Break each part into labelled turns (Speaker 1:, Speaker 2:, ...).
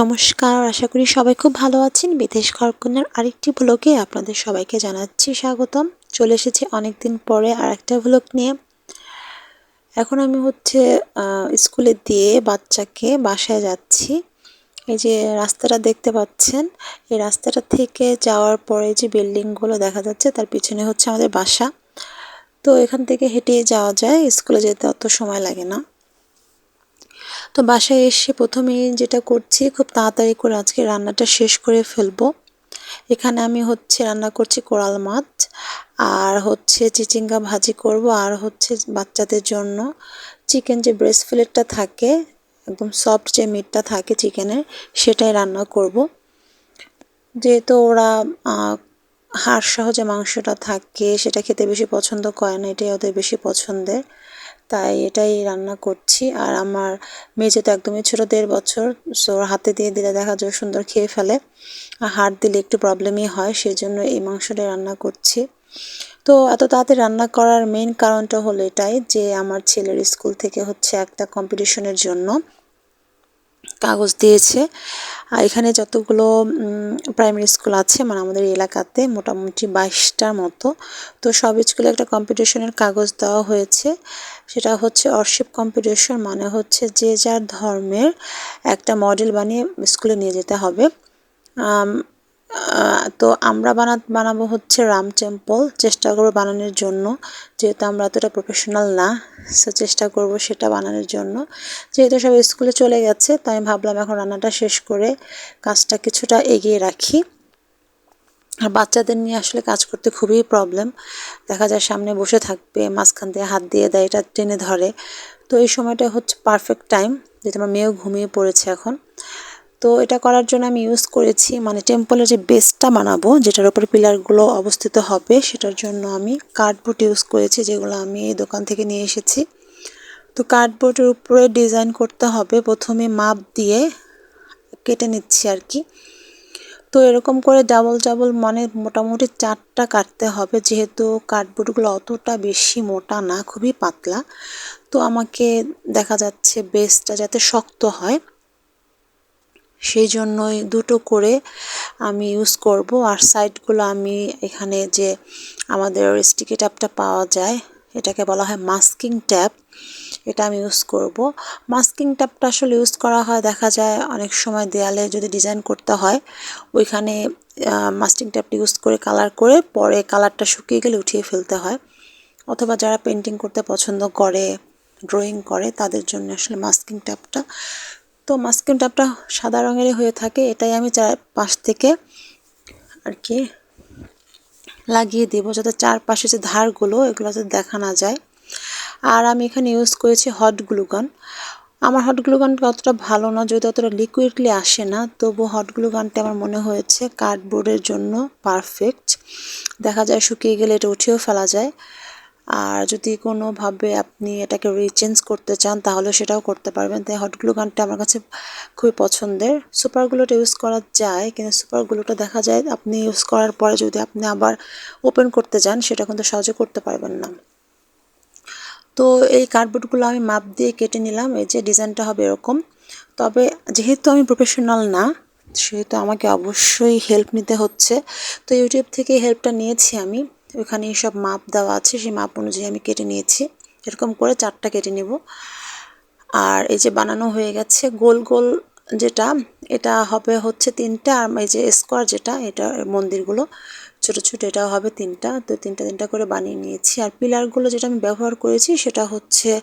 Speaker 1: নমস্কার, আশা করি সবাই খুব ভালো আছেন। বিদেশ ঘরকন্যার আরেকটি ব্লগে আপনাদের সবাইকে জানাচ্ছি স্বাগতম। চলে এসেছি অনেক দিন পরে আর একটা ব্লগ নিয়ে। এখন আমি হচ্ছে স্কুলে দিয়ে বাচ্চাকে বাসায় যাচ্ছি। এই যে রাস্তাটা দেখতে পাচ্ছেন, এই রাস্তাটা থেকে যাওয়ার পরে যে বিল্ডিংগুলো দেখা যাচ্ছে, তার পিছনে হচ্ছে আমাদের বাসা। তো এখান থেকে হেঁটে যাওয়া যায়, স্কুলে যেতে অত সময় লাগে না। তো বাসায় এসে প্রথমে যেটা করছি, খুব তাড়াতাড়ি করে আজকে রান্নাটা শেষ করে ফেলব। এখানে আমি হচ্ছে রান্না করছি কোরাল মাছ, আর হচ্ছে চিচিঙ্গা ভাজি করব, আর হচ্ছে বাচ্চাদের জন্য চিকেন যে ব্রেস্ট ফিলেটটা থাকে, একদম সফট যে মিটটা থাকে চিকেনের, সেটাই রান্না করব। যেহেতু ওরা হাড় সহজে মাংসটা থাকে, সেটা খেতে বেশি পছন্দ করে না, এটাই ওদের বেশি পছন্দের। তাই এটাই রান্না করছি। আর আমার মেয়ে তো একদমই ছোটো, দেড় বছর সো হাতে দিয়ে দিলে দেখা যায় সুন্দর খেয়ে ফেলে। আর হাত দিলে একটু প্রবলেমই হয় সেই জন্য এই মাংসটাই রান্না করছি। তো এত তাড়াতাড়ি রান্না করার মেন কারণটা হলো এটাই যে, আমার ছেলের স্কুল থেকে হচ্ছে একটা কম্পিটিশনের জন্য। কাগজ দিয়েছে। আর এখানে যতগুলো প্রাইমারি স্কুল আছে মানে আমাদের এলাকাতে মোটামুটি বাইশটার মতো। তো সব স্কুলে একটা কম্পিটিশনের কাগজ দেওয়া হয়েছে। সেটা হচ্ছে অর্শিপ কম্পিটিশন মানে হচ্ছে যে যার ধর্মের একটা মডেল বানিয়ে স্কুলে নিয়ে যেতে হবে। তো আমরা বানা, বানাবো হচ্ছে রাম টেম্পল চেষ্টা করব বানানোর জন্য। যেহেতু আমরা এতটা প্রফেশনাল না, সো চেষ্টা করব সেটা বানানোর জন্য। যেহেতু সব স্কুলে চলে গেছে, তাই আমি ভাবলাম এখন রান্নাটা শেষ করে কাজটা কিছুটা এগিয়ে রাখি। আর বাচ্চাদের নিয়ে আসলে কাজ করতে খুবই প্রবলেম দেখা যায় সামনে বসে থাকবে, মাঝখান দিয়ে হাত দিয়ে দেয়, এটা টেনে ধরে। তো এই সময়টা হচ্ছে পারফেক্ট টাইম যেহেতু আমার মেয়েও ঘুমিয়ে পড়েছে এখন। তো এটা করার জন্য আমি ইউজ করেছি মানে টেম্পলের যে বেসটা বানাবো, যেটার উপরে পিলারগুলো অবস্থিত হবে, সেটার জন্য আমি কার্ডবোর্ড ইউজ করেছি, যেগুলো আমি দোকান থেকে নিয়ে এসেছি। তো কার্ডবোর্ডের উপরে ডিজাইন করতে হবে, প্রথমে মাপ দিয়ে কেটে নিচ্ছি আর কি। তো এরকম করে ডাবল ডাবল মানে মোটামুটি চারটা কাটতে হবে, যেহেতু কার্ডবোর্ডগুলো অতটা বেশি মোটা না, খুবই পাতলা। তো আমাকে দেখা যাচ্ছে বেসটা যাতে শক্ত হয়। সেই জন্যই দুটো করে আমি ইউজ করব। আর সাইডগুলো আমি এখানে যে আমাদের স্টিকি ট্যাপটা পাওয়া যায়, এটাকে বলা হয় মাস্কিং ট্যাপ এটা আমি ইউজ করব। মাস্কিং ট্যাপটা আসলে ইউজ করা হয়, দেখা যায় অনেক সময় দেয়ালে যদি ডিজাইন করতে হয়, ওইখানে মাস্কিং ট্যাপটা ইউজ করে কালার করে পরে কালারটা শুকিয়ে গেলে উঠিয়ে ফেলতে হয়। অথবা যারা পেন্টিং করতে পছন্দ করে ড্রয়িং করে, তাদের জন্য আসলে মাস্কিং ট্যাপটা তো মাস্কিন টাপটা সাদা রঙেরই হয়ে থাকে, এটাই আমি চার পাশ থেকে আর কি লাগিয়ে দেবো যাতে চারপাশে যে ধারগুলো, এগুলো যাতে দেখা না যায়। আর আমি এখানে ইউজ করেছি হট গ্লুগান আমার হট গ্লুগানটা অতটা ভালো না, যদি অতটা লিকুইডলি আসে না তবু হট গ্লুগানটা আমার মনে হয়েছে কার্ডবোর্ডের জন্য পারফেক্ট দেখা যায় শুকিয়ে গেলে এটা উঠেও ফেলা যায়। আর যদি কোনোভাবে আপনি এটাকে রিচেঞ্জ করতে চান, তাহলে সেটাও করতে পারবেন। তাই হট গ্লু গানটা আমার কাছে খুবই পছন্দের। সুপার গ্লুটা ইউজ করা যায়, কিন্তু সুপার গ্লুটা দেখা যায় আপনি ইউজ করার পরে যদি আপনি আবার ওপেন করতে যান, সেটা কিন্তু সহজে করতে পারবেন না। তো এই কার্ডবোর্ডগুলো আমি মাপ দিয়ে কেটে নিলাম, এই যে ডিজাইনটা হবে এরকম। তবে যেহেতু আমি প্রফেশনাল না, সেহেতু আমাকে অবশ্যই হেল্প নিতে হচ্ছে। তো ইউটিউব থেকে হেল্পটা নিয়েছি আমি। ওখানে সব মাপ দেওয়া আছে, সেই মাপ অনুযায়ী আমি কেটে নিয়েছি। এরকম করে চারটা কেটে নেব। আর এই যে বানানো হয়ে গেছে, গোল গোল যেটা, এটা হবে হচ্ছে তিনটা, আর এই যে স্কোয়ার যেটা, এটা মন্দিরগুলো, ছোট ছোট এটাও হবে তিনটা। তো তিনটা তিনটা করে বানিয়ে নিয়েছি। আর পিলারগুলো যেটা আমি ব্যবহার করেছি, সেটা হচ্ছে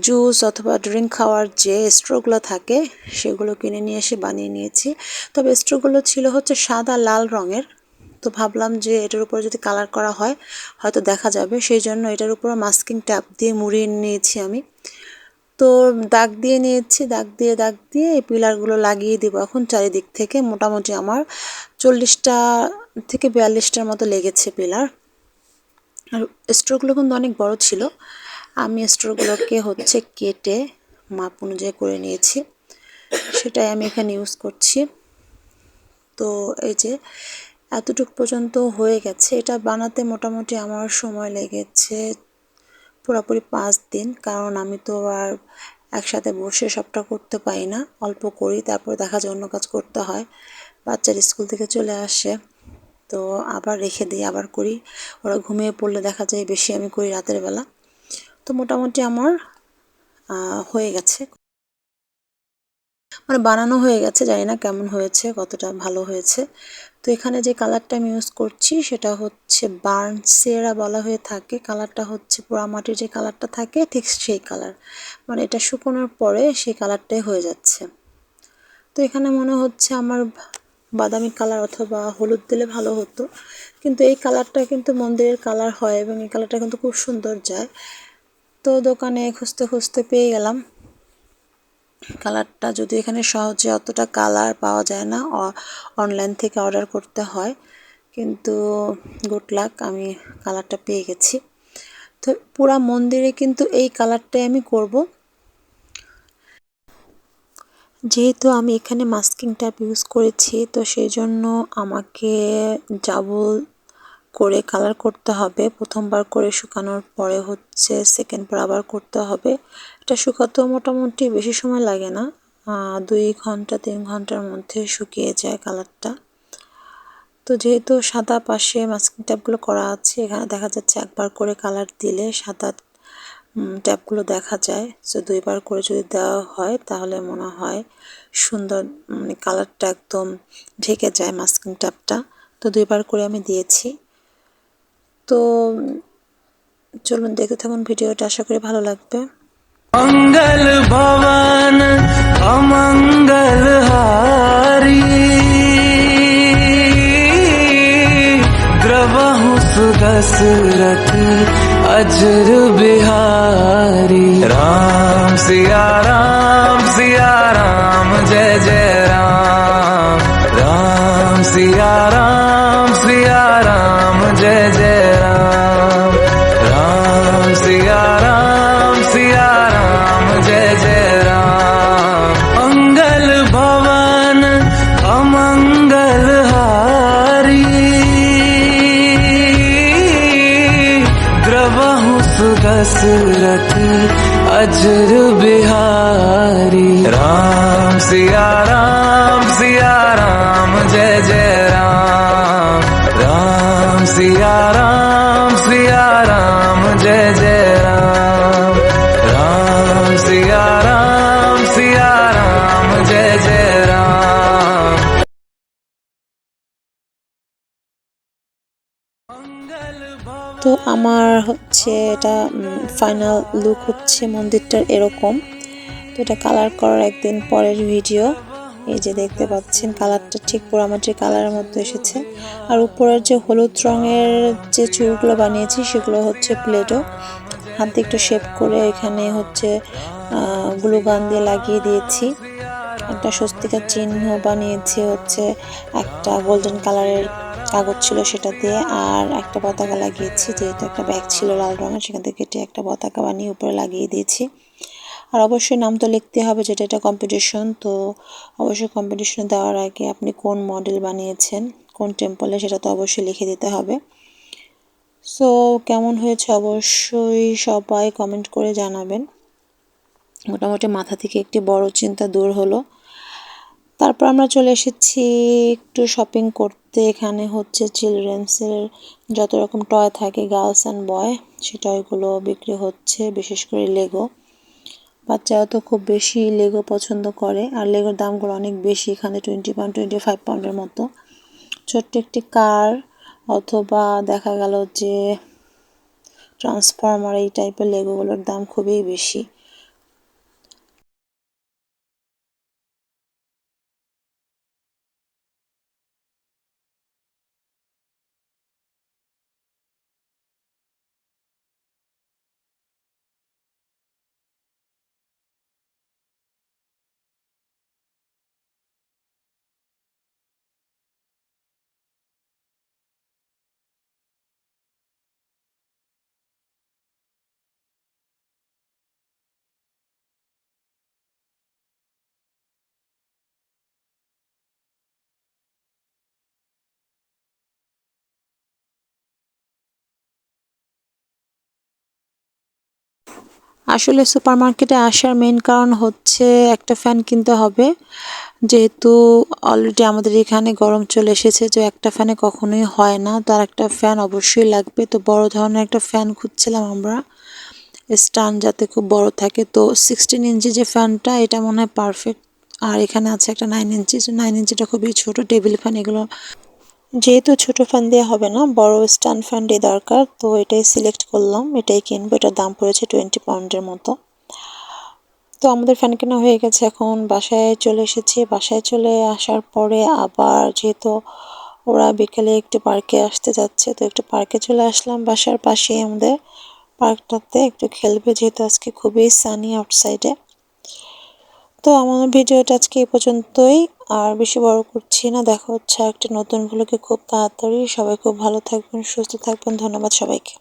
Speaker 1: জুস অথবা ড্রিঙ্ক খাওয়ার যে স্ট্রোগুলো থাকে, সেগুলো কিনে নিয়ে এসে বানিয়ে নিয়েছি। তবে স্ট্রোগুলো ছিল হচ্ছে সাদা লাল রঙের। তো ভাবলাম যে এটার উপরে যদি কালার করা হয়, হয়তো দেখা যাবে। সেই জন্য এটার উপরে মাস্কিং ট্যাপ দিয়ে মুড়িয়ে নিয়েছি আমি। তো দাগ দিয়ে নিয়েছি, দাগ দিয়ে দাগ দিয়ে এই পিলারগুলো লাগিয়ে দেবো এখন চারিদিক থেকে। মোটামুটি আমার চল্লিশটা থেকে বিয়াল্লিশটার মতো লেগেছে পিলার আর স্টোরগুলো কিন্তু অনেক বড় ছিল। আমি স্টোরগুলোকে হচ্ছে কেটে মাপ অনুযায়ী করে নিয়েছি। সেটাই আমি এখানে ইউজ করছি। তো এই যে এতটুক পর্যন্ত হয়ে গেছে। এটা বানাতে মোটামুটি আমার সময় লেগেছে পুরোপুরি পাঁচ দিন। কারণ আমি তো আর একসাথে বসে সবটা করতে পারি না। অল্প করি, তারপর দেখা যায় অন্য কাজ করতে হয়। বাচ্চার স্কুল থেকে চলে আসে, তো আবার রেখে দিই, আবার করি। ওরা ঘুমিয়ে পড়লে দেখা যায় বেশি আমি করি রাতের বেলা। তো মোটামুটি আমার হয়ে গেছে। মানে বানানো হয়ে গেছে, জানি না কেমন হয়েছে, কতটা ভালো হয়েছে। তো এখানে যে কালারটা আমি ইউজ করছি সেটা হচ্ছে বার্ন সেরা বলা হয়ে থাকে। কালারটা হচ্ছে পোড়ামাটির যে কালারটা থাকে, ঠিক সেই কালার মানে এটা শুকোনোর পরে সেই কালারটাই হয়ে যাচ্ছে। তো এখানে মনে হচ্ছে আমার বাদামি কালার অথবা হলুদ দিলে ভালো হতো। কিন্তু এই কালারটা কিন্তু মন্দিরের কালার হয় এবং এই কালারটা কিন্তু খুব সুন্দর যায়। তো দোকানে খুঁজতে খুঁজতে পেয়ে গেলাম। কালারটা যদি এখানে সহজে অতটা কালার পাওয়া যায় না অনলাইন থেকে অর্ডার করতে হয়। কিন্তু গুড লাক আমি কালারটা পেয়ে গেছি। তো পুরা মন্দিরে কিন্তু এই কালারটাই আমি করব। যেহেতু আমি এখানে মাস্কিং ট্যাপ ইউজ করেছি, তো সেই জন্য আমাকে ডাবল করে কালার করতে হবে। প্রথমবার করে শুকানোর পরে হচ্ছে সেকেন্ড বার আবার করতে হবে। এটা শুকাতেও মোটামুটি বেশি সময় লাগে না। দুই ঘণ্টা, তিন ঘণ্টার মধ্যে শুকিয়ে যায় কালারটা তো যেহেতু সাদা পাশে মাস্কিং ট্যাপগুলো করা আছে, এখানে দেখা যাচ্ছে একবার করে কালার দিলে সাদা ট্যাপগুলো দেখা যায়। সো দুইবার করে যদি দেওয়া হয়, তাহলে মনে হয় সুন্দর মানে কালারটা একদম ঢেকে যায় মাস্কিং ট্যাপটা তো দুইবার করে আমি দিয়েছি। তো চলুন দেখতে থাকুন ভিডিওটা আশা করি ভালো লাগবে
Speaker 2: মঙ্গল ভবন অমঙ্গল হারি দ্রবহু সুদশরথ अजर बिहारी राम सिया राम सिया राम जय जय राम राम सिया राम सुदशरथ अजर बिहारी राम सिया राम सिया राम जय जय राम राम सिया राम सिया राम
Speaker 1: তো আমার হচ্ছে এটা ফাইনাল লুক হচ্ছে মন্দিরটার এরকম। তো এটা কালার করার একদিন পরের ভিডিও এই যে দেখতে পাচ্ছেন কালারটা ঠিক পোড়ামাটির কালারের মতো এসেছে। আর উপরের যে হলুদ রঙের যে চুলগুলো বানিয়েছি সেগুলো হচ্ছে প্লেটও হাত একটু শেপ করে এখানে হচ্ছে গ্লু গান দিয়ে লাগিয়ে দিয়েছি। একটা স্বস্তিকার চিহ্ন বানিয়েছি হচ্ছে একটা গোল্ডেন কালারের কাগজ ছিল সেটা দিয়ে, আর একটা পতাকা লাগিয়েছি, যেহেতু একটা ব্যাগ ছিল লাল রঙের, সেখান থেকে কেটে একটা পতাকা বানিয়ে উপরে লাগিয়ে দিয়েছি। আর অবশ্যই নাম তো লিখতে হবে, যেটা এটা কম্পিটিশন তো অবশ্যই কম্পিটিশনে দেওয়ার আগে আপনি কোন মডেল বানিয়েছেন, কোন টেম্পলে সেটা তো অবশ্যই লিখে দিতে হবে। সো কেমন হয়েছে অবশ্যই সবাই কমেন্ট করে জানাবেন। মোটামুটি মাথা থেকে একটি বড় চিন্তা দূর হলো। তারপর আমরা চলে এসেছি একটু শপিং করতে। এখানে হচ্ছে চিলড্রেন্সের যত রকম টয় থাকে গার্লস অ্যান্ড বয় সে টয়গুলো বিক্রি হচ্ছে, বিশেষ করে লেগো বাচ্চারা তো খুব বেশি লেগো পছন্দ করে, আর লেগোর দামগুলো অনেক বেশি, এখানে টোয়েন্টি পাউন্ড টোয়েন্টি ফাইভ পাউন্ডের মতো। ছোট্ট একটি কার অথবা দেখা গেল যে ট্রান্সফর্মার এই টাইপের লেগোগুলোর দাম খুবই বেশি। আসলে সুপার মার্কেটে আসার মেন কারণ হচ্ছে একটা ফ্যান কিনতে হবে। যেহেতু অলরেডি আমাদের এখানে গরম চলে এসেছে যে একটা ফ্যানে কখনোই হয় না। তার একটা ফ্যান অবশ্যই লাগবে। তো বড় ধরনের একটা ফ্যান খুঁজছিলাম আমরা। স্টান যাতে খুব বড় থাকে। তো সিক্সটিন ইঞ্চি যে ফ্যানটা এটা মনে হয় পারফেক্ট আর এখানে আছে একটা নাইন ইঞ্চি। নাইন ইঞ্চিটা খুবই ছোট। টেবিল ফ্যান এগুলো যেহেতু ছোট ফ্যান দিয়ে হবে না, বড় স্ট্যান্ড ফ্যানটি দরকার, তো এটাই সিলেক্ট করলাম, এটাই কিনবো, এটার দাম পড়েছে টোয়েন্টি পাউন্ডের মতো। তো আমাদের ফ্যান কেনা হয়ে গেছে এখন, বাসায় চলে এসেছি, বাসায় চলে আসার পরে আবার যেহেতু ওরা বিকেলে একটু পার্কে আসতে যাচ্ছে, তো একটু পার্কে চলে আসলাম বাসার পাশেই আমাদের পার্কটাতে একটু খেলবে যেহেতু আজকে খুবই সানি আউটসাইডে তো আমার ভিডিওটা আজকে এই পর্যন্তই। আর বেশি বড় করছি না। দেখা হচ্ছে একটা নতুন ভ্লগে খুব তাড়াতাড়ি। সবাই খুব ভালো থাকবেন, সুস্থ থাকবেন। ধন্যবাদ সবাইকে।